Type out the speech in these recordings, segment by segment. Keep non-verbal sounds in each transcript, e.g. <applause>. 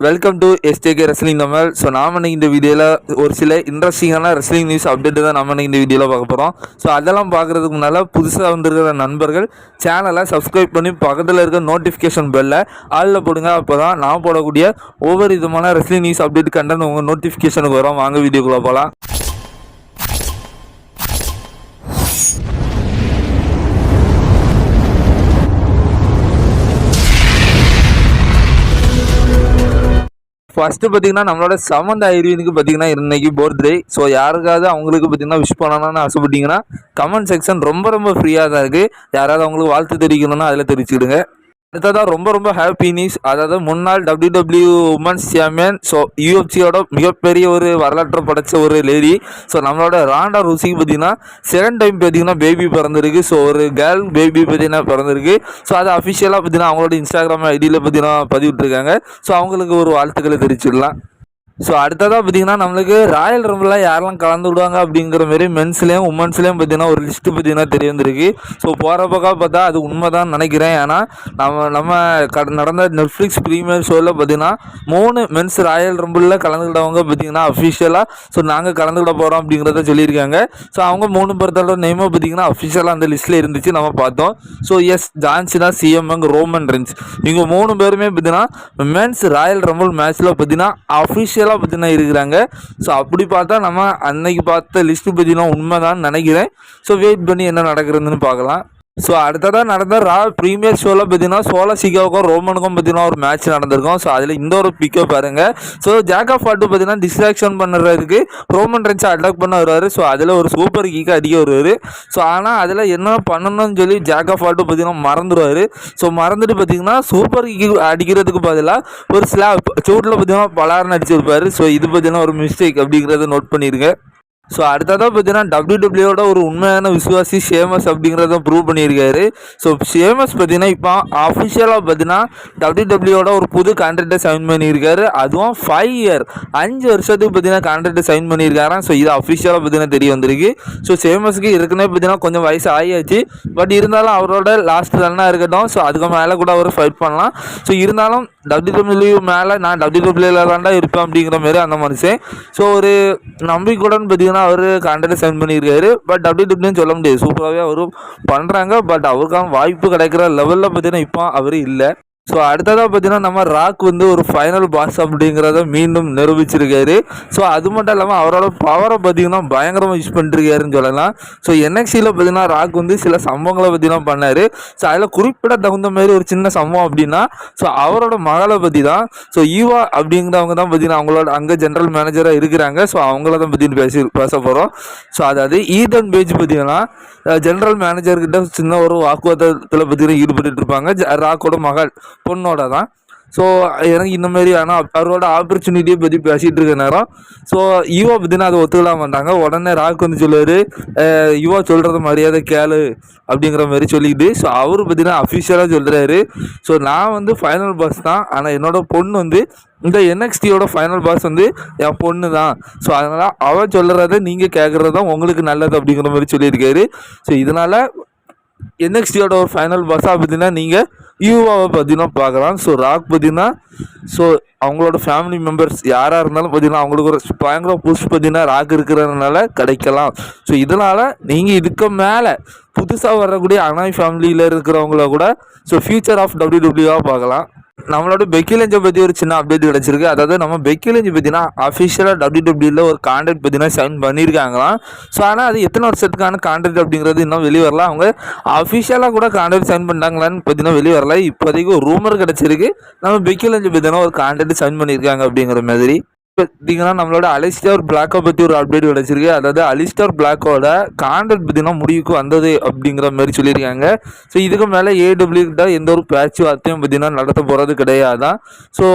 Welcome to STK wrestling Tamil so நாம இன்னைக்கு இந்த வீடியோவில் ஒரு சில இன்ட்ரெஸ்டிங்கான ரெஸ்லிங் நியூஸ் அப்டேட்டு தான் நம்ம இன்னைக்கு இந்த வீடியோவில் பார்க்க போகிறோம் ஸோ அதெல்லாம் பார்க்குறதுக்கு முன்னால் புதுசாக வந்திருக்கிற நண்பர்கள் சேனலை சப்ஸ்கிரைப் பண்ணி பக்கத்தில் இருக்க நோட்டிஃபிகேஷன் பெல்லை ஆளில் போடுங்க. அப்போ தான் நான் போடக்கூடிய ஒவ்வொரு விதமான ரெஸ்லிங் நியூஸ் அப்டேட் கண்டென்ட் உங்கள் நோட்டிஃபிகேஷனுக்கு வரும். வாங்க வீடியோக்குள்ளே போகலாம் ஃபஸ்ட்டு பார்த்தீங்கன்னா நம்மளோட சமந்த ஐரியனுக்கு பார்த்தீங்கன்னா இன்னைக்கு பர்த்டே ஸோ யாருக்காவது அவங்களுக்கு பார்த்தீங்கன்னா விஷ் பண்ணணும்னு ஆசைப்பட்டீங்கன்னா கமெண்ட் செக்ஷன் ரொம்ப ரொம்ப ஃப்ரீயாக தான் இருக்குது யாராவது அவங்களுக்கு வாழ்த்து தெரிவிக்கணும்னா அதில் தெரிவிச்சுடுங்க அடுத்ததாக ரொம்ப ரொம்ப ஹாப்பி நியூஸ் அதாவது முன்னாள் W W women's champion so யூஎஃப்சியோட மிகப்பெரிய ஒரு வரலாற்றை படைச்ச ஒரு லேடி ஸோ நம்மளோட ராண்டா ருசிக்கு பார்த்தீங்கன்னா செகண்ட் டைம் பார்த்தீங்கன்னா பேபி பிறந்திருக்கு. ஸோ ஒரு கேர்ள் பேபி பார்த்தீங்கன்னா பிறந்திருக்கு. ஸோ அது அஃபிஷியலாக பார்த்தீங்கன்னா அவங்களோட இன்ஸ்டாகிராம் ஐடியில் பார்த்தீங்கன்னா பதிவிட்டுருக்காங்க. ஸோ அவங்களுக்கு ஒரு வாழ்த்துக்களை தெரிவிச்சிடலாம். ஸோ அடுத்ததாக பார்த்தீங்கன்னா நம்மளுக்கு ராயல் ரம்பில் யாரெல்லாம் கலந்து விடுவாங்க அப்படிங்கிற மாரி மென்ஸ்லேயும் உமன்ஸ்லேயும் பார்த்தீங்கன்னா ஒரு லிஸ்ட்டு பார்த்தீங்கன்னா தெரிய வந்திருக்கு. ஸோ போகிற பக்கம் பார்த்தா அது உண்மை தான் நினைக்கிறேன். ஏன்னா நம்ம நம்ம க நடந்த நெட்ஃப்ளிக்ஸ் ப்ரீமியர் ஷோவில் பார்த்தீங்கன்னா மூணு மென்ஸ் ராயல் ரம்பிளில் கலந்துக்கிட்டவங்க பார்த்தீங்கன்னா அஃபிஷியலாக ஸோ நாங்கள் கலந்துக்கிட போகிறோம் அப்படிங்கிறத சொல்லியிருக்காங்க. ஸோ அவங்க மூணு பேர்த்தோட நேமும் பார்த்தீங்கன்னா அஃபிஷியலாக அந்த லிஸ்ட்டில் இருந்துச்சு. நம்ம பார்த்தோம். ஸோ எஸ் ஜான்சினா சிஎம்எங் ரோமன் ரென்ஸ் இவங்க மூணு பேருமே பார்த்தீங்கன்னா மென்ஸ் ராயல் ரம்பிள் மேட்ச்சில் பார்த்தீங்கன்னா அஃபிஷியலாக பார்த்தீங்கன்னா இருக்கிறாங்க. ஸோ அப்படி பார்த்தா நம்ம அன்னைக்கு பார்த்த லிஸ்ட்டு பார்த்தீங்கன்னா உண்மைதான் நினைக்கிறேன். ஸோ வெயிட் பண்ணி என்ன நடக்கிறதுன்னு பார்க்கலாம். ஸோ அடுத்ததாக நடந்த ரா ப்ரீமியர் ஷோவில் பார்த்தீங்கன்னா சோலா சிகாவுக்கும் ரோமனுக்கும் பார்த்தீங்கன்னா ஒரு மேட்ச் நடந்திருக்கும். ஸோ அதில் இந்த ஒரு பிக்கை பாருங்கள் ஸோ ஜாக் ஆஃப் பாட்டு பார்த்தீங்கன்னா டிஸ்ட்ராக்ஷன் பண்ணுறதுக்கு ரோமன் ரென்ஸ் அட்டாக் பண்ண வருவார். ஸோ அதில் ஒரு சூப்பர் கிக்கை அடிக்க வருவார். ஸோ ஆனால் அதில் என்ன பண்ணணும்னு சொல்லி ஜாக் ஆஃப் பாட்டு பார்த்தீங்கன்னா மறந்துடுவார் ஸோ மறந்துட்டு பார்த்தீங்கன்னா சூப்பர் கீக்கு அடிக்கிறதுக்கு பதிலாக ஒரு ஸ்லாப் சூட்டில் பார்த்தீங்கன்னா பலார்னு அடிச்சிருப்பார். ஸோ இது பார்த்தீங்கன்னா ஒரு மிஸ்டேக் அப்படிங்கிறத நோட் பண்ணியிருக்கேன் ஸோ அடுத்ததாக பார்த்தீங்கன்னா டபிள்யூடபிள்யூட ஒரு உண்மையான விசுவாசி ஷேமஸ் அப்படிங்கிறத ப்ரூவ் பண்ணியிருக்காரு. ஸோ ஷேமஸ் பார்த்தீங்கன்னா இப்போ அஃபிஷியலாக பார்த்தீங்கன்னா டபிள்யூடபிள்யூட ஒரு புது கான்ட்ராக்டை சைன் பண்ணியிருக்காரு. அதுவும் ஃபைவ் இயர் அஞ்சு வருஷத்துக்கு பார்த்தீங்கன்னா கான்ட்ராக்டை சைன் பண்ணியிருக்காராம். ஸோ இது அஃபிஷியலாக பார்த்தீங்கன்னா தெரிய வந்திருக்கு. ஸோ ஷேமஸ்க்கு இருக்குன்னே பார்த்தீங்கன்னா கொஞ்சம் வயசு ஆகியாச்சு பட் இருந்தாலும் அவரோட லாஸ்ட் ரன்னாக இருக்கட்டும். ஸோ அதுக்கு மேலே கூட அவர் ஃபைட் பண்ணலாம். ஸோ இருந்தாலும் டபிள்யூடபிள்யூ மேலே நான் டபிள்யூடபிள்யூல தாண்டா இருப்பேன் அப்படிங்கிற மாதிரி அந்த மனுஷன். ஸோ ஒரு நம்பிக்கையுடன் பார்த்தீங்கன்னா அவர் கான்ட்ராக்ட் சைன் பண்ணியிருக்காரு. பட் டபிள்யூடபிள்யூன்னு சொல்ல முடியாது. சூப்பராகவே அவரும் பண்ணுறாங்க பட் அவருக்கான வாய்ப்பு கிடைக்கிற லெவலில் பார்த்தீங்கன்னா இப்போ அவர் இல்லை. ஸோ அடுத்ததாக பார்த்தீங்கன்னா நம்ம ராக் வந்து ஒரு ஃபைனல் பாஸ் அப்படிங்கிறத மீண்டும் நிரூபிச்சிருக்காரு. ஸோ அது மட்டும் இல்லாமல் அவரோட பவரை பார்த்தீங்கன்னா பயங்கரமாக யூஸ் பண்ணிருக்காருன்னு சொல்லலாம். ஸோ என்எக்சியில் பார்த்தீங்கன்னா ராக் வந்து சில சம்பவங்களை பார்த்தீங்கன்னா பண்ணார். ஸோ அதில் குறிப்பிட தகுந்த மாதிரி ஒரு சின்ன சம்பவம் அப்படின்னா ஸோ அவரோட மகளை பற்றி தான் ஸோ ஈவா அப்படிங்கிறவங்க தான் பார்த்தீங்கன்னா அவங்களோட அங்கே ஜென்ரல் மேனேஜராக இருக்கிறாங்க. ஸோ அவங்கள தான் பற்றி பேசி பேச போகிறோம் ஸோ அதாவது ஈதன் பேஜ் பார்த்தீங்கன்னா ஜென்ரல் மேனேஜர்கிட்ட சின்ன ஒரு வாக்குவாதத்தில் பார்த்தீங்கன்னா ஈடுபட்டு இருப்பாங்க. ஜ- ராக்கோட மகள். பொண்ணோட தான். ஸோ எனக்கு இந்த மாதிரி ஆனால் அவரோட ஆப்பர்ச்சுனிட்டியை பற்றி பேசிகிட்டு இருக்க நேரம். ஸோ யுவா பார்த்தீங்கன்னா அதை ஒத்துக்கலாம் மாட்டாங்க உடனே ராக் வந்து சொல்லுவார் யுவா சொல்கிறத மரியாதை கேளு அப்படிங்கிற மாதிரி சொல்லிக்கிட்டு ஸோ அவர் பார்த்தீங்கன்னா அஃபிஷியலாக சொல்கிறாரு ஸோ நான் வந்து ஃபைனல் பாஸ் தான். ஆனால் என்னோட பொண்ணு வந்து இந்த என்எக்ஸ்டியோட ஃபைனல் பாஸ் வந்து என் பொண்ணு தான். ஸோ அதனால் அவள் சொல்கிறத நீங்கள் கேட்குறது தான் உங்களுக்கு நல்லது அப்படிங்கிற மாதிரி சொல்லியிருக்காரு. ஸோ இதனால் என்எக்ஸ்டியோட ஒரு ஃபைனல் பாஸாக பார்த்தீங்கன்னா நீங்கள் யூவாவை பார்த்தீங்கன்னா பார்க்கலாம். ஸோ ராக் பார்த்தீங்கன்னா ஸோ அவங்களோட ஃபேமிலி மெம்பர்ஸ் யாராக இருந்தாலும் பார்த்தீங்கன்னா அவங்களுக்கு ஒரு பயங்கர புஷ் பார்த்தீங்கன்னா ராக் இருக்கிறதுனால கிடைக்கலாம். ஸோ இதனால் நீங்கள் இதுக்கு மேலே புதுசாக வரக்கூடிய அனாய் ஃபேமிலியில் இருக்கிறவங்கள கூட ஸோ ஃபியூச்சர் ஆஃப் டபிள்யூடபிள்யூவாக பார்க்கலாம். நம்மளோட பெக்கிலஞ்சை பற்றி ஒரு சின்ன அப்டேட் கிடச்சிருக்கு. அதாவது நம்ம பெக்கிலஞ்சு பார்த்தீங்கன்னா அஃபிஷியலாக டபிள்யூடபிள்யூவில் ஒரு கான்ட்ராக்ட் பார்த்தீங்கன்னா சைன் பண்ணியிருக்காங்களாம் ஸோ ஆனால் அது எத்தனை வருஷத்துக்கான கான்ட்ராக்ட் அப்படிங்கிறது இன்னும் வெளியே வரல. அவங்க அஃபிஷியலாக கூட கான்ட்ராக்ட் சைன் பண்ணாங்களான்னு பார்த்தீங்கன்னா வெளியே வரல. இப்போதைக்கு ஒரு ரூமர் கிடச்சிருக்கு. நம்ம பெக்கிலஞ்சு பார்த்தீங்கன்னா ஒரு கான்ட்ராக்ட் சைன் பண்ணியிருக்காங்க அப்படிங்கிற மாதிரி. பார்த்தீங்கன்னா நம்மளோட அலிஸ்டார் பிளாக்கை பற்றி ஒரு அப்டேட் கிடச்சிருக்கு அதாவது அலிஸ்டார் பிளாக்கோட கான்ட்ராக்ட் பார்த்தீங்கன்னா முடிவுக்கு வந்தது அப்படிங்கிற மாதிரி சொல்லியிருக்காங்க. ஸோ இதுக்கு மேலே ஏடபிள்யூ கிட்ட எந்த ஒரு பேச்சுவார்த்தையும் பார்த்தீங்கன்னா நடத்த போகிறது கிடையாதான் ஸோ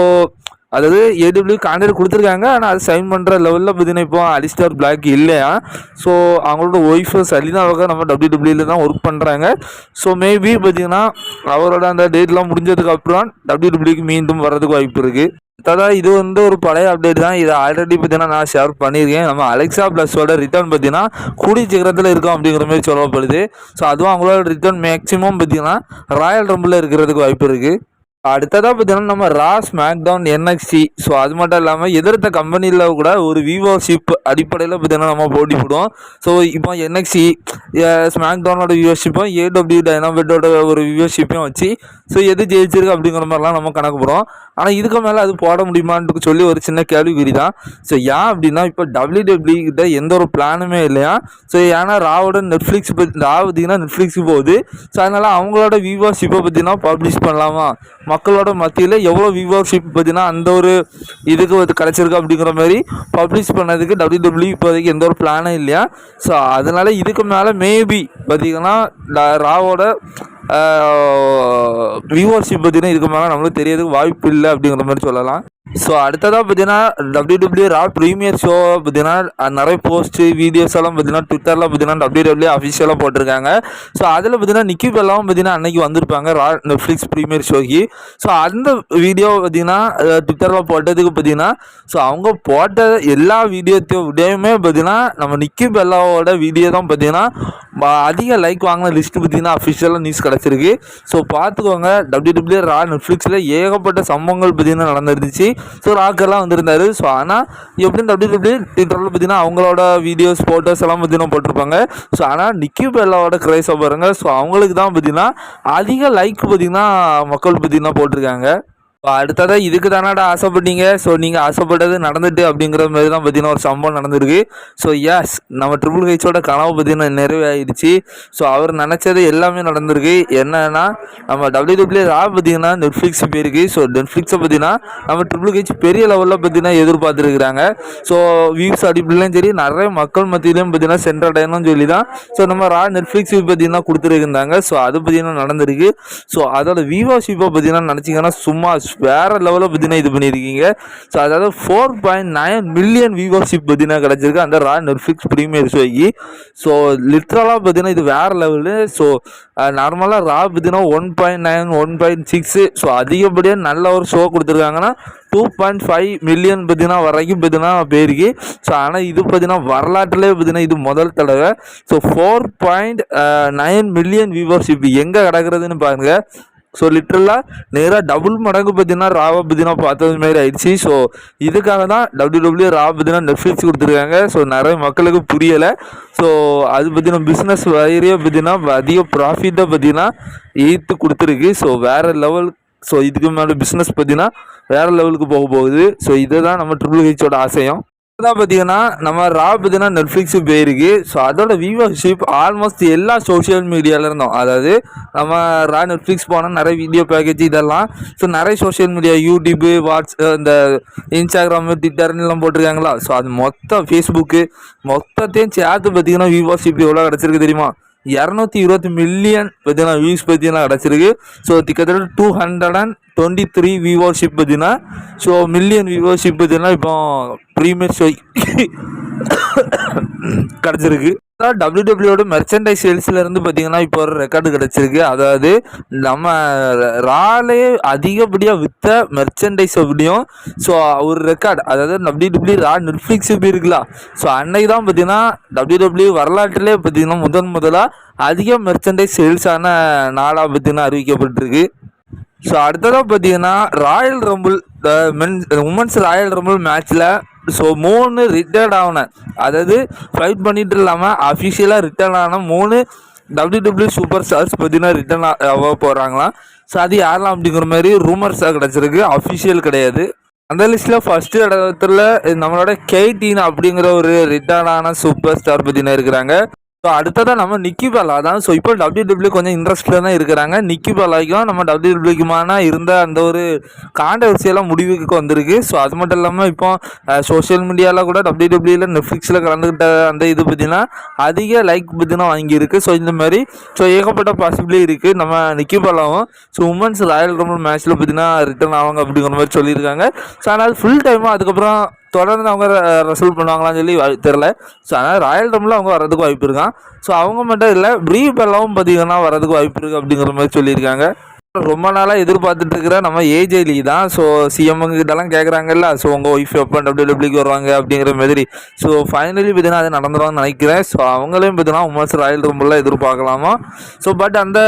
அதாவது ஏடபிள்யூ கான்ட்ராக்ட் கொடுத்துருக்காங்க ஆனால் அது சைன் பண்ணுற லெவலில் பார்த்தீங்கன்னா இப்போ அலிஸ்டார் பிளாக் இல்லையா? ஸோ அவங்களோட ஒய்ஃபு சலினாவாக நம்ம டபிள்யூடபிள்யூல தான் ஒர்க் பண்ணுறாங்க ஸோ மேபி பார்த்தீங்கன்னா அவரோட அந்த டேட்லாம் முடிஞ்சதுக்கு அப்புறம் டபிள்யூடபிள்யூக்கு மீண்டும் வர்றதுக்கு வாய்ப்பு இருக்குது ததா இது வந்து ஒரு பழைய அப்டேட் தான். இதை ஆல்ரெடி பார்த்தீங்கன்னா நான் ஷேர் பண்ணியிருக்கேன். நம்ம அலெக்ஸா ப்ளஸோட ரிட்டர்ன் பார்த்தீங்கன்னா கூடி சீக்கிரத்தில் இருக்கும் அப்படிங்கிற மாதிரி சொல்லப்படுது. ஸோ அதுவும் அவங்களோட ரிட்டர்ன் மேக்ஸிமம் பார்த்தீங்கன்னா ராயல் ரம்பில் இருக்கிறதுக்கு வாய்ப்பு இருக்குது அடுத்ததாக பார்த்தீங்கன்னா நம்ம ரா ஸ்மாக்டவுன் என்எக்ஸி ஸோ அது மட்டும் இல்லாமல் எதிர்த்த கம்பெனியில் கூட ஒரு விவோஷிப் அடிப்படையில் பார்த்தீங்கன்னா நம்ம போட்டி போடுவோம். ஸோ இப்போ என்எக்ஸி ஸ்மாக்டவுனோட வியூவர்ஷிப்பும் ஏடபிள்யூ டைனாபெட்டோட ஒரு வியூவர்ஷிப்பையும் வச்சு ஸோ எது ஜெயிச்சிருக்கு அப்படிங்கிற மாதிரிலாம் நம்ம கணக்கு போகிறோம் ஆனால் இதுக்கு மேலே அது போட முடியுமான்னு சொல்லி ஒரு சின்ன கேள்விக்குறி தான் ஸோ ஏன் அப்படின்னா இப்போ டபிள்யூ கிட்ட எந்த ஒரு பிளானுமே இல்லையா? ஸோ ஏன்னா ராவோட நெட்ஃப்ளிக்ஸ் பற்றி ரா பார்த்தீங்கன்னா நெட்ஃப்ளிக்ஸ் போகுது. ஸோ அதனால் அவங்களோட வியூவர்ஷிப்பை பார்த்தீங்கன்னா பப்ளிஷ் பண்ணலாமா? மக்களோட மத்தியில் எவ்வளோ வியூவர்ஷிப் பார்த்தீங்கன்னா அந்த ஒரு இதுக்கு வந்து கிடச்சிருக்கு அப்படிங்கிற மாதிரி பப்ளிஷ் பண்ணதுக்கு டபிள்யூ டபிள்யூ இப்போதைக்கு எந்த ஒரு பிளானும் இல்லையா? ஸோ அதனால் இதுக்கு மேலே மேபி பார்த்தீங்கன்னா ராவோட வியூவர்ஷிப் பார்த்தீங்கன்னா இதுக்கு மேலே நம்மளுக்கு தெரியறதுக்கு வாய்ப்பு இல்லை அப்படிங்கிற மாதிரி சொல்லலாம். ஸோ அடுத்ததாக பார்த்தீங்கன்னா W W Raw premiere show பார்த்தீங்கன்னா நிறைய போஸ்ட்டு வீடியோஸ் எல்லாம் பார்த்தீங்கன்னா ட்விட்டரில் பார்த்தீங்கன்னா டபிள்யூ டபிள்யூ அஃபிஷியலாக போட்டிருக்காங்க. ஸோ அதில் பார்த்தீங்கன்னா நிக்கி பெல்லாம் பார்த்தீங்கன்னா அன்னைக்கு வந்திருப்பாங்க ரா நெட்ஃப்ளிக்ஸ் ப்ரீமியர் ஷோக்கு ஸோ அந்த வீடியோ பார்த்தீங்கன்னா ட்விட்டரில் போட்டதுக்கு பார்த்தீங்கன்னா ஸோ அவங்க போட்ட எல்லா வீடியோத்தையும் விடையுமே பார்த்தீங்கன்னா நம்ம நிக்கி பெல்லாவோட வீடியோ தான் பார்த்தீங்கன்னா அதிக லைக் வாங்கின லிஸ்ட் பார்த்தீங்கன்னா அஃபிஷியலாக நியூஸ் கிடச்சிருக்கு. ஸோ பார்த்துக்கோங்க. டபிள்யூ டபிள்யூ ரா நெட்ஃப்ளிக்ஸில் ஏகப்பட்ட சம்பவங்கள் பார்த்தீங்கன்னா நடந்துருந்துச்சு. ஸோ ராக்கெல்லாம் வந்திருந்தார். ஸோ ஆனால் எப்படியும் டபிள்யூ டபிள்யூ ட்விட்டரில் பார்த்தீங்கன்னா அவங்களோட வீடியோஸ் ஃபோட்டோஸ் எல்லாம் பார்த்தீங்கன்னா போட்டிருப்பாங்க. ஸோ ஆனால் நிக்கி பெல்லாவோட கிரைஸை பாருங்கள் ஸோ அவங்களுக்கு தான் பார்த்தீங்கன்னா அதிக லைக் பார்த்தீங்கன்னா மக்கள் பார்த்தீங்கன்னா போட்டிருக்காங்க. இப்போ அடுத்ததாக இதுக்கு தானாடா ஆசைப்பட்டீங்க? ஸோ நீங்கள் ஆசைப்பட்டது நடந்துட்டு அப்படிங்கிற மாதிரி தான் பார்த்தீங்கன்னா ஒரு சம்பவம் நடந்திருக்கு. ஸோ எஸ் நம்ம ட்ரிபிள் ஹெச்சோட கனவு பார்த்தீங்கன்னா நிறைவாயிடுச்சு. ஸோ அவர் நினச்சது எல்லாமே நடந்திருக்கு. என்னன்னா நம்ம டபிள்யூ டபிள்யூ ஆப் பார்த்தீங்கன்னா நெட்ஃப்ளிக்ஸ் போயிருக்கு. ஸோ நெட்ஃப்ளிக்ஸை பார்த்தீங்கன்னா நம்ம ட்ரிபிள் ஹெச் பெரிய லெவலில் பார்த்தீங்கன்னா எதிர்பார்த்துருக்குறாங்க. ஸோ வியூஸ் அடிப்பிலையும் சரி நிறைய மக்கள் மத்தியிலையும் பார்த்தீங்கன்னா சென்றடையணும்னு சொல்லி தான் ஸோ நம்ம ரா நெட்ஃப்ளிக்ஸ் பார்த்தீங்கன்னா கொடுத்துருக்குறாங்க ஸோ அது பார்த்தீங்கன்னா நடந்திருக்கு. ஸோ அதோட விவோஷிப்பை பார்த்தீங்கன்னா நினச்சிங்கன்னா சும்மா வேறு லெவலில் பார்த்தீங்கன்னா இது பண்ணியிருக்கீங்க ஸோ அதாவது four point nine million viewership பார்த்தீங்கன்னா கிடச்சிருக்கு. அந்த ரா நெட்ஃப்ளிக்ஸ் ப்ரீமியர் ஷோக்கு ஸோ லிட்ரலாக பார்த்தீங்கன்னா இது வேறு லெவலு ஸோ நார்மலாக ரா பார்த்தீங்கன்னா one point nine one point six so அதிகப்படியாக நல்ல ஒரு ஷோ கொடுத்துருக்காங்கன்னா டூ பாயிண்ட் ஃபைவ் மில்லியன் பார்த்தீங்கன்னா வரைக்கும் பார்த்தீங்கன்னா போயிருக்கு. ஸோ ஆனால் இது பார்த்தீங்கன்னா வரலாற்றுலேயே பார்த்தீங்கன்னா இது முதல் தடவை. So four point nine million viewership எங்கே கிடக்கிறதுன்னு பாருங்கள் ஸோ லிட்ரலாக நேராக டபுள் மடங்கு பார்த்தீங்கன்னா ராவா பத்தினா பார்த்தது மாதிரி ஆயிடுச்சு. ஸோ இதுக்காக தான் டபிள்யூ டபிள்யூ ரா பத்தினா நெட்ஃப்ளிக்ஸ் கொடுத்துருக்காங்க. ஸோ நிறைய மக்களுக்கு புரியலை. ஸோ அது பற்றின பிஸ்னஸ் வயிறே பார்த்தீங்கன்னா அதிக ப்ராஃபிட்டை பார்த்தீங்கன்னா ஈர்த்து கொடுத்துருக்கு. ஸோ வேறு லெவல் ஸோ இதுக்கு மேலே பிஸ்னஸ் பார்த்தீங்கன்னா வேறு லெவலுக்கு போக போகுது. ஸோ இதை தான் நம்ம ட்ரிபிள் ஹெச்சோட ஆசையம். தான் பார்த்தீங்கன்னா நம்ம ரா பார்த்தீங்கன்னா நெட்ஃப்ளிக்ஸு போயிருக்கு. ஸோ அதோட வியூவர்ஷிப் ஆல்மோஸ்ட் எல்லா சோஷியல் மீடியாவில் இருந்தோம். அதாவது நம்ம ரா நெட்ஃப்ளிக்ஸ் போனால் நிறைய வீடியோ பேக்கேஜ் இதெல்லாம். ஸோ நிறைய சோஷியல் மீடியா யூடியூப்பு வாட்ஸ் இந்த இன்ஸ்டாகிராமு ட்விட்டர்லாம் எல்லாம் போட்டிருக்காங்களா? ஸோ அது மொத்தம் ஃபேஸ்புக்கு மொத்தத்தையும் சேர்த்து பார்த்தீங்கன்னா வியூவர்ஷிப் எவ்வளோ கிடச்சிருக்கு தெரியுமா? இரநூத்தி இருபத்தி மில்லியன் பார்த்தீங்கன்னா வியூஸ் பார்த்தீங்கன்னா கிடச்சிருக்கு. ஸோ கிட்டத்தட்ட two hundred and twenty three viewership பார்த்தீங்கன்னா ஸோ மில்லியன் வியூவர்ஷிப் பார்த்தீங்கன்னா இப்போ ப்ரீமியர் ஷோ கிடச்சிருக்கு. டபிள்யூ டபிள்யூட மெர்ச்சன்டைஸ் சேல்ஸ்ல இருந்து பார்த்தீங்கன்னா இப்போ ஒரு ரெக்கார்டு கிடச்சிருக்கு. அதாவது நம்ம ராலே அதிகப்படியாக விற்ற மெர்ச்சன்டைஸ் அப்படியும் ஸோ ஒரு ரெக்கார்டு அதாவது டபிள்யூ டபிள்யூ ரா நெட்ஃப்ளிக்ஸ் இருக்கலாம் ஸோ அன்னைக்கு தான் பார்த்தீங்கன்னா டபிள்யூ டபிள்யூ வரலாற்றிலே பார்த்தீங்கன்னா முதன் முதலாக அதிக மெர்ச்சன்டைஸ் சேல்ஸான நாளாக பார்த்தீங்கன்னா அறிவிக்கப்பட்டிருக்கு. ஸோ அடுத்ததாக பார்த்தீங்கன்னா Royal Rumble men women's Royal Rumble மேட்ச்சில் ஸோ மூணு ரிட்டையர்ட் ஆன அதாவது ஃபைட் பண்ணிட்டு இல்லாமல் அஃபிஷியலாக ரிட்டர்ன் ஆன மூணு டபிள்யூடபிள்யூ சூப்பர் ஸ்டார்ஸ் பார்த்தீங்கன்னா ரிட்டர்ன் ஆக போகிறாங்களாம் ஸோ அது யாரெல்லாம் அப்படிங்கிற மாதிரி ரூமர்ஸாக கிடச்சிருக்கு. அஃபிஷியல் கிடையாது. அந்த லிஸ்ட்டில் ஃபஸ்ட்டு இடத்துல நம்மளோட கெய்டீன் அப்படிங்கிற ஒரு ரிட்டர்ன் ஆன சூப்பர் ஸ்டார் பார்த்தீங்கன்னா இருக்கிறாங்க. ஸோ அடுத்ததாக நம்ம நிக்கி பாலா. தான் ஸோ இப்போ டபிள்யூ டபிள்யூ கொஞ்சம் இன்ட்ரெஸ்டில் தான் இருக்கிறாங்க. நிக்கி பாலாய்க்கும் நம்ம டபிள்யூ டபிள்யூக்குமான இருந்த அந்த ஒரு காண்டவர்சியெல்லாம் முடிவுக்கு வந்திருக்கு. ஸோ அது மட்டும் இல்லாமல் இப்போ சோஷியல் மீடியாவில் கூட டபிள்யூ டபிள்யூவில் நெட்ஃப்ளிக்ஸில் கலந்துக்கிட்ட அந்த இது பார்த்தீங்கன்னா அதிக லைக் பார்த்தீங்கன்னா வாங்கியிருக்கு. ஸோ இந்த மாதிரி ஸோ ஏகப்பட்ட பாசிபிளி இருக்குது நம்ம நிக்கி பாலாவும் ஸோ உமன்ஸ் ராயல் ரம்பிள் மேட்ச்சில் பார்த்தீங்கன்னா ரிட்டர்ன் ஆவாங்க அப்படிங்கிற மாதிரி சொல்லியிருக்காங்க. ஸோ அதனால் ஃபுல் டைமாக அதுக்கப்புறம் தொடர்ந்து அவங்க ரெசல்ட் பண்ணுவாங்களான்னு சொல்லி தெரில ஸோ அதனால் ராயல் ரம்பில் அவங்க வர்றதுக்கு வாய்ப்பு இருக்கான் ஸோ அவங்க மட்டும் இல்லை ப்ரீ பெல்லாவும் பார்த்தீங்கன்னா வர்றதுக்கு வாய்ப்பு இருக்குது அப்படிங்கிற மாதிரி சொல்லியிருக்காங்க. ரொம்ப நாளாக எதிர்பார்த்துட்டு இருக்கிற நம்ம ஏஜே லீ தான். ஸோ சிஎம் கேட்குறாங்கல்ல ஸோ உங்கள் ஒய்ஃப் எப்போ டபிள்யூ டபிள்யூக்கு வருவாங்க அப்படிங்கிற மாதிரி. ஸோ ஃபைனலி பார்த்தீங்கன்னா அது நடந்துரும்னு நினைக்கிறேன். ஸோ அவங்களையும் பார்த்தீங்கன்னா உமன்ஸ் ராயல் ரம்பில் எதிர்பார்க்கலாமா? ஸோ பட் அந்த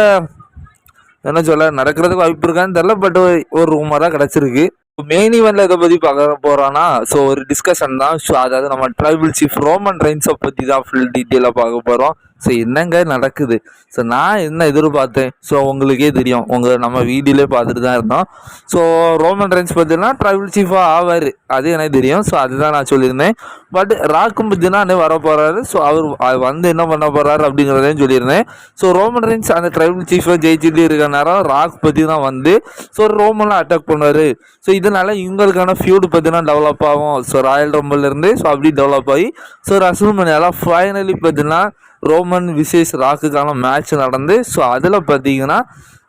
என்ன சொல்ல நடக்கிறதுக்கு வாய்ப்பு இருக்கான்னு தெரில பட் ஒரு ரூமராக கிடச்சிருக்கு. மெயின் ஈவெண்ட்ல இதை பற்றி பார்க்க போறோம்னா ஸோ ஒரு டிஸ்கஷன் தான். ஸோ அதாவது நம்ம ட்ரைபிள் சீஃப் ரோமன் ரெயின்ஸை பற்றி தான் ஃபுல் டீட்டெயிலாக பார்க்க போகிறோம் ஸோ என்னங்க நடக்குது? ஸோ நான் என்ன எதிர்பார்த்தேன்? ஸோ உங்களுக்கே தெரியும். உங்கள் நம்ம வீடியோலே பார்த்துட்டு தான் இருந்தோம். ஸோ ரோமன் ரெயின்ஸ் பார்த்தீங்கன்னா ட்ரைபிள் சீஃபாக ஆவார். அது எனக்கு தெரியும். ஸோ அதுதான் நான் சொல்லியிருந்தேன். பட் ராக்கும் பார்த்தீங்கன்னா அண்ணே வர போகிறாரு ஸோ அவர் அது வந்து என்ன பண்ண போகிறாரு அப்படிங்கிறதையும் சொல்லியிருந்தேன். ஸோ ரோமன் ரெயின்ஸ் அந்த ட்ரைபிள் சீஃபை ஜெயிச்சுட்டு இருக்க நேரம் ராக் பற்றி தான் வந்து ஸோ ரோமன்லாம் அட்டாக் பண்ணுவார். ஸோ இதனால இவங்களுக்கான ஃபியூடு பார்த்தீங்கன்னா டெவலப் ஆகும். ஸோ ராயல் ரம்பிள்லேருந்து ஸோ அப்படி டெவலப் ஆகி ஸோ ரசல்மனியால ஃபைனலி பார்த்தீங்கன்னா ரோமன் விசேஷ் ராக்குக்கான மேட்ச் நடந்து ஸோ அதில் பார்த்தீங்கன்னா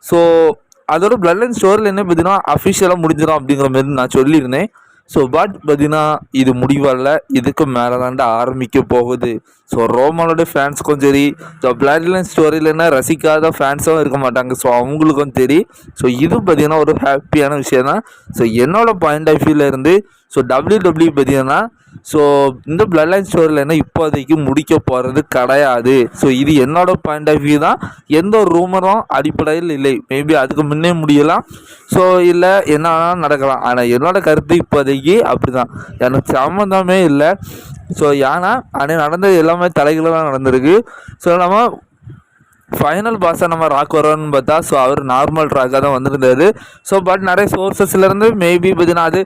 ஸோ அதோட பிளட் லைன் ஸ்டோரியில் என்ன பார்த்தீங்கன்னா அஃபிஷியலாக முடிஞ்சிடும் அப்படிங்கிற மாதிரி நான் சொல்லியிருந்தேன். ஸோ பட் பார்த்தீங்கன்னா இது முடிவல்ல. இதுக்கு மேலே தாண்டா ஆரம்பிக்க போகுது. ஸோ ரோமனோட ஃபேன்ஸுக்கும் சரி ஸோ பிளட் லைன் ஸ்டோரியிலன்னா ரசிக்காத ஃபேன்ஸும் இருக்க மாட்டாங்க. ஸோ அவங்களுக்கும் சரி ஸோ இது பார்த்தீங்கன்னா ஒரு ஹாப்பியான விஷயம் தான் ஸோ என்னோட பாயிண்ட் ஆஃப் வியூவில் இருந்து ஸோ டபிள்யூ டபிள்யூ பார்த்தீங்கன்னா ஸோ இந்த பிளட் லைன் ஸ்டோரியில் என்ன இப்போதைக்கு முடிக்க போகிறது கிடையாது. ஸோ இது என்னோட பாயிண்ட் ஆஃப் வியூ தான். எந்த ஒரு ரூமரும் அடிப்படையில் இல்லை. மேபி அதுக்கு முன்னே முடியலாம். ஸோ இல்லை என்ன நடக்கலாம். ஆனால் என்னோட கருத்து இப்போதைக்கு அப்படி தான் எனக்கு சம்மந்தமே இல்லை. ஸோ ஏன்னா அன்னைக்கு நடந்தது எல்லாமே தலைகளாக நடந்திருக்கு. ஸோ நம்ம ஃபைனல் பாஸாக நம்ம ராக் வரோன்னு பார்த்தா ஸோ அவர் நார்மல் ராக்காக தான் வந்திருந்தாரு. ஸோ பட் நிறைய சோர்சஸ்லேருந்து மேபி பார்த்தீங்கன்னா அது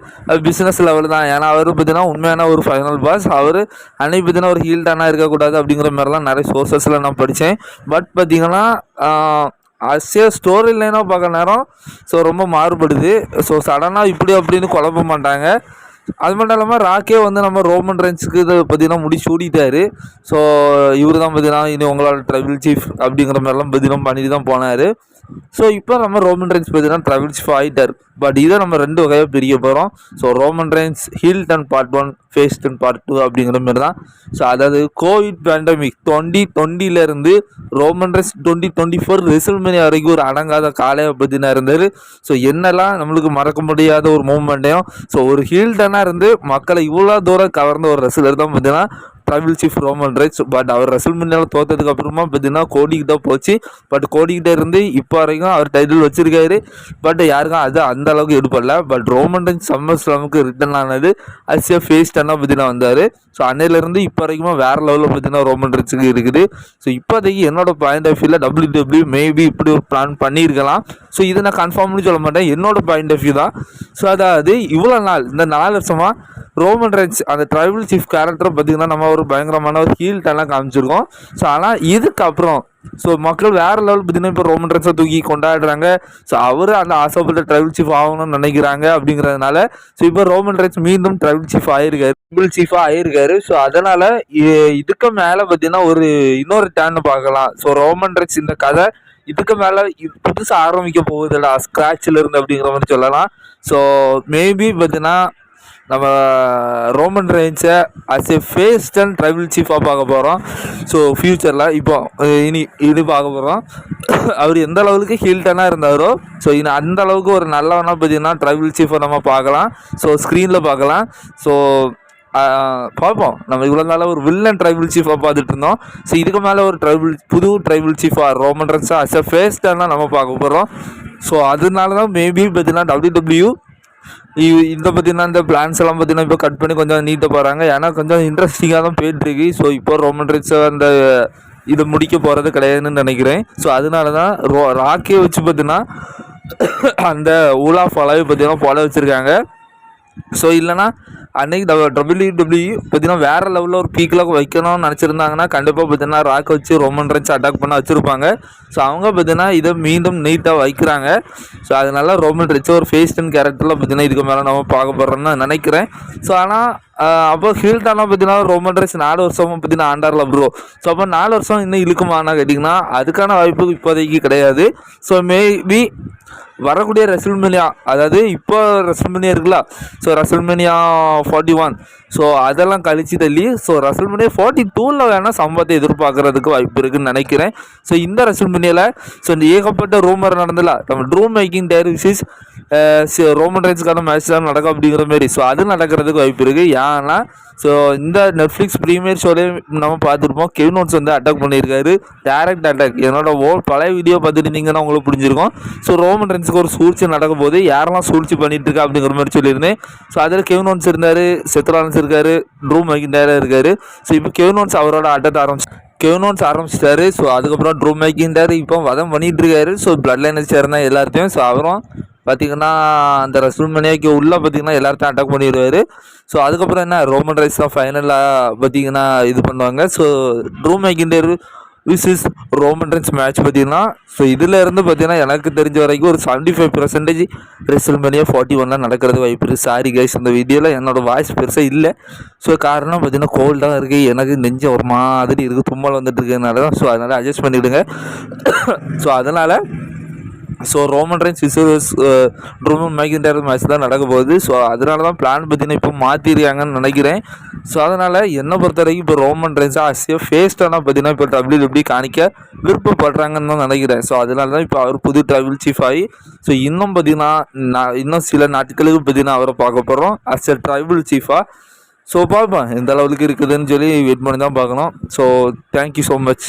பிஸ்னஸ் லெவல் தான். ஏன்னா அவர் பார்த்தீங்கன்னா உண்மையான ஒரு ஃபைனல் பாஸ் அவர் அன்னைக்கு பார்த்தீங்கன்னா ஒரு ஹீல்டானா இருக்கக்கூடாது அப்படிங்கிற மாதிரிலாம் நிறைய சோர்சஸில் நான் படித்தேன் பட் பார்த்தீங்கன்னா அசிய ஸ்டோரி லைனாக பார்க்க நேரம் ஸோ ரொம்ப மாறுபடுது. ஸோ சடனாக இப்படி அப்படின்னு குழப்ப மாட்டாங்க. அது மட்டும் இல்லாமல் ராக்கே வந்து நம்ம ரோமன் ரென்ஸுக்கு இதை பார்த்தீங்கன்னா முடிச்சு சூடிட்டாரு. ஸோ இவர் தான் பார்த்தீங்கன்னா இனி உங்களால் ட்ரைபிள் சீஃப் அப்படிங்கிற மாதிரிலாம் பார்த்தீங்கன்னா பண்ணிட்டு தான் போனார். ஸோ இப்போ நம்ம ரோமன் ரெயின்ஸ் பார்த்தீங்கன்னா ட்ராவல் ஃபைட்டர் பட் இதை நம்ம ரெண்டு வகையாக பிரிக்க போகிறோம் so Roman Reigns heel turn part one face turn part two அப்படிங்கிற மாதிரி தான். ஸோ அதாவது Covid pandemic twenty டுவெண்ட்டிலேருந்து Roman Reigns twenty twenty four WrestleMania வரைக்கும் ஒரு அடங்காத காலையை பற்றினா இருந்தார். ஸோ என்னெல்லாம் நம்மளுக்கு மறக்க முடியாத ஒரு மூமெண்ட்டையும் ஸோ ஒரு ஹீல் டனாக இருந்து மக்களை இவ்வளோ தூரம் கவர்ந்த ஒரு ரெசலர் தான் பார்த்தீங்கன்னா tribal chief Roman Reigns but அவர் ரசல் முன்னால் தோத்ததுக்கு அப்புறமா பார்த்தீங்கன்னா கோடிக்கிட்ட போச்சு. பட் கோடிக்கிட்ட இருந்து இப்போ வரைக்கும் அவர் டைட்டில் வச்சிருக்காரு. பட் யாருக்கும் அது அந்த அளவுக்கு எடுப்படல பட் ரோமன் ரைட்ஸ் சம்மர் ஸ்லாமுக்கு ரிட்டர்ன் ஆனது அசியா ஃபேஸ் டன்னாக பார்த்தீங்கன்னா வந்தார். ஸோ அன்னையிலேருந்து இப்போ வரைக்கும் வேறு லெவலில் பார்த்தீங்கன்னா ரோமன் ரைட்ஸுக்கு இருக்குது. ஸோ இப்போதைக்கு என்னோட பாயிண்ட் ஆஃப் வியூவில் டபிள்யூ டபிள்யூ மேபி இப்படி ஒரு பிளான் பண்ணியிருக்கலாம். ஸோ இதை நான் கன்ஃபார்ம்னு சொல்ல மாட்டேன். என்னோட பாயிண்ட் ஆஃப் வியூ தான். ஸோ அதாவது இவ்வளோ நாள் இந்த நாலு வருஷமாக ரோமன் ரைட்ஸ் அந்த ட்ரைபிள் சீஃப் கேரக்டரை பார்த்திங்கன்னா நம்ம ஒரு பயங்கரமான ஒரு ஹீல்ட்டெல்லாம் காமிச்சிருக்கோம். ஸோ ஆனால் இதுக்கப்புறம் ஸோ மக்கள் வேறு லெவல் பார்த்தீங்கன்னா இப்போ ரோமன் ரைட்ஸை தூக்கி கொண்டாடுறாங்க. ஸோ அவர் அந்த ஆசைப்பட்ட ட்ரைபிள் சீஃப் ஆகணும்னு நினைக்கிறாங்க அப்படிங்கிறதுனால ஸோ இப்போ ரோமன் ரைட்ஸ் மீண்டும் ட்ரைபிள் சீஃப் ஆயிருக்காரு. ட்ரைபிள் சீஃபாக ஆயிருக்காரு. ஸோ அதனால் இதுக்கு மேலே பார்த்தீங்கன்னா ஒரு இன்னொரு டேன்னு பார்க்கலாம். ஸோ ரோமன் ரைட்ஸ் இந்த கதை இதுக்கு மேலே புதுசாக ஆரம்பிக்க போகுதுடா ஸ்க்ராட்சில் இருந்து அப்படிங்கிற மாதிரி சொல்லலாம். ஸோ மேபி பார்த்தீங்கன்னா நம்ம Roman ரெயின்ஸை as a face and tribal சீஃபாக பார்க்க போகிறோம் ஸோ ஃப்யூச்சரில் இப்போ இனி இது பார்க்க போகிறோம் அவர் எந்த அளவுக்கு ஹீல்டனாக இருந்தாரோ ஸோ இனி அந்த அளவுக்கு ஒரு நல்லவனாக பார்த்தீங்கன்னா ட்ரைபிள் சீஃபை நம்ம பார்க்கலாம். ஸோ ஸ்க்ரீனில் பார்க்கலாம். ஸோ பார்ப்போம். நம்ம இவ்வளோ நாளாக ஒரு வில்லன் ட்ரைபிள் சீஃபாக பார்த்துட்டு இருந்தோம். ஸோ இதுக்கு மேலே ஒரு ட்ரைபிள் புது ட்ரைபிள் சீஃபாக ரோமன் ரன்ஸாக அஸ் எ ஃபேஸ்டாக நம்ம பார்க்க போகிறோம் ஸோ அதனால தான் மேபி பார்த்தீங்கன்னா டபிள்யூ டபிள்யூ இந்த பார்த்தீங்கன்னா இந்த பிளான்ஸ் எல்லாம் பார்த்தீங்கன்னா இப்போ கட் பண்ணி கொஞ்சம் நீட்டாக போகிறாங்க ஏன்னா கொஞ்சம் இன்ட்ரெஸ்டிங்காக தான் போயிட்டுருக்கு ஸோ இப்போ ரோமன் ரைட்ஸ் அந்த இதை முடிக்க போகிறது கிடையாதுன்னு நினைக்கிறேன். ஸோ அதனால தான் ரோ ராக்கே வச்சு பார்த்தீங்கன்னா அந்த ஊலா ஃபாலாவே பார்த்தீங்கன்னா போல வச்சுருக்காங்க. ஸோ இல்லைனா அன்னைக்கு டபிள்யூ டபிள்யூ பார்த்தீங்கன்னா வேறு லெவலில் ஒரு பீக்கில் வைக்கணும்னு நினச்சிருந்தாங்கன்னா கண்டிப்பாக பார்த்தீங்கன்னா ராக் வச்சு ரொமன் ரன்ஸ் அட்டாக் பண்ண வச்சுருப்பாங்க. ஸோ அவங்க பார்த்தீங்கன்னா இதை மீண்டும் நீட்டாக வைக்கிறாங்க. ஸோ அதனால ரோமன் ரன்ஸ் ஒரு ஃபேஸ் டென் கேரக்டரில் பார்த்தீங்கன்னா இதுக்கு மேலே நம்ம பார்க்க போகிறோம்னு நினைக்கிறேன். ஸோ ஆனால் அப்போ ஹீல்டானா பார்த்தீங்கன்னா ரோமன் ரன்ஸ் நாலு வருஷமும் பார்த்தீங்கன்னா ஆண்டாரில் ப்ரோ ஸோ அப்போ நாலு வருஷம் இன்னும் இழுக்குமானா கேட்டிங்கன்னா அதுக்கான வாய்ப்பு இப்போதைக்கு கிடையாது. ஸோ மேபி வரக்கூடிய ரெசல்மேனியா அதாவது இப்போ ரெசல்மேனியா இருக்குல்ல so WrestleMania forty one so அதெல்லாம் கழிச்சு தள்ளி ஸோ ரெசல்மேனியா ஃபார்ட்டி டூவில் வேணால் சம்பவத்தை எதிர்பார்க்கறதுக்கு வாய்ப்பு இருக்குன்னு நினைக்கிறேன். ஸோ இந்த ரெசல்மேனியாவில் ஸோ இந்த ஏகப்பட்ட ரூமர் நடந்தல நம்ம ட்ரூம் மேக்கிங் டேரிசிஸ் ரோமன் ரைன்ஸ்க்கான மேட்ச்லாம் நடக்கும் அப்படிங்கிற மாதிரி. ஸோ அது நடக்கிறதுக்கு வாய்ப்பு இருக்குது ஏன்னா ஸோ இந்த நெட்ஃப்ளிக்ஸ் ப்ரீமியர் ஷோலே நம்ம பார்த்துருப்போம். கெவின் ஓட்ஸ் வந்து அட்டாக் பண்ணியிருக்காரு. டேரக்ட் அட்டாக் என்னோட ஓ பழைய வீடியோ பார்த்துருந்தீங்கன்னா உங்களுக்கு புரிஞ்சிருக்கும். ஸோ ரோமன் ரென்ஸுக்கு ஒரு சூழ்ச்சி நடக்கும் போது யாரெல்லாம் சூழ்ச்சி பண்ணிட்டு இருக்கா அப்படிங்கிற மாதிரி சொல்லியிருந்தேன். ஸோ அதில் கெவின் நோட்ஸ் இருந்தார் செத்ரான்ஸ் இருக்கார் ட்ரூ மேக்கிண்டாரா இருக்கார். ஸோ இப்போ கெவின் நோட்ஸ் அவரோட ஆட்டத்தை ஆரம்பிச்சு கெவினோன்ஸ் ஆரம்பிச்சிட்டாரு. ஸோ அதுக்கப்புறம் ட்ரூ மேக்கிண்டாரு இப்போ வதம் பண்ணிட்டு இருக்காரு ஸோ பிளட் லைனை சேர்ந்தா எல்லாத்தையும் ஸோ அவரும் பார்த்தீங்கன்னா அந்த ரசூல்மனியாக்கு உள்ளே பார்த்தீங்கன்னா எல்லாத்தையும் அட்டாக் பண்ணிடுவார் ஸோ அதுக்கப்புறம் என்ன ரோமன் ரைஸ் தான் ஃபைனலாக பார்த்தீங்கன்னா இது பண்ணுவாங்க. So Drew McIntyre versus Roman Reigns match பார்த்தீங்கன்னா ஸோ இதில் இருந்து பார்த்தீங்கன்னா எனக்கு தெரிஞ்ச வரைக்கும் ஒரு seventy five percentage WrestleMania forty ஒன்லாம் நடக்கிறது வாய்ப்பு இருக்குது சாரி கைஸ் அந்த வீடியோவில் என்னோடய வாய்ஸ் பெருசாக இல்லை. ஸோ காரணம் பார்த்தீங்கன்னா கோல்டாக இருக்குது எனக்கு நெஞ்சு ஒரு மாதிரி இருக்குது தும்மல் வந்துட்டு இருக்கிறதுனால தான். ஸோ அதனால் அட்ஜஸ்ட் பண்ணிவிடுங்க ஸோ <coughs> அதனால் so Roman Reigns versus Drew McIntyre match தான் நடக்க போகுது. ஸோ அதனால தான் பிளான் பார்த்தீங்கன்னா இப்போ மாற்றிருக்காங்கன்னு நினைக்கிறேன். ஸோ அதனால் என்னை பொறுத்த வரைக்கும் இப்போ ரோமன் ரைன்ஸாக ஆசியா ஃபேஸ்டானா பார்த்தீங்கன்னா இப்போ டபிள்யூ எப்படி காணிக்க விருப்பப்படுறாங்கன்னு தான் நினைக்கிறேன். ஸோ அதனால தான் இப்போ அவர் புது ட்ராவல் சீஃப் ஆகி ஸோ இன்னும் பார்த்தீங்கன்னா நான் இன்னும் சில நாட்களுக்கு பார்த்தீங்கன்னா அவரை பார்க்க போகிறோம் அஸ் எ ட்ரைபிள் சீஃபாக ஸோ பார்ப்போம் எந்த அளவுக்கு இருக்குதுன்னு சொல்லி வெயிட் பண்ணி தான் பார்க்கணும் ஸோ தேங்க்யூ ஸோ மச்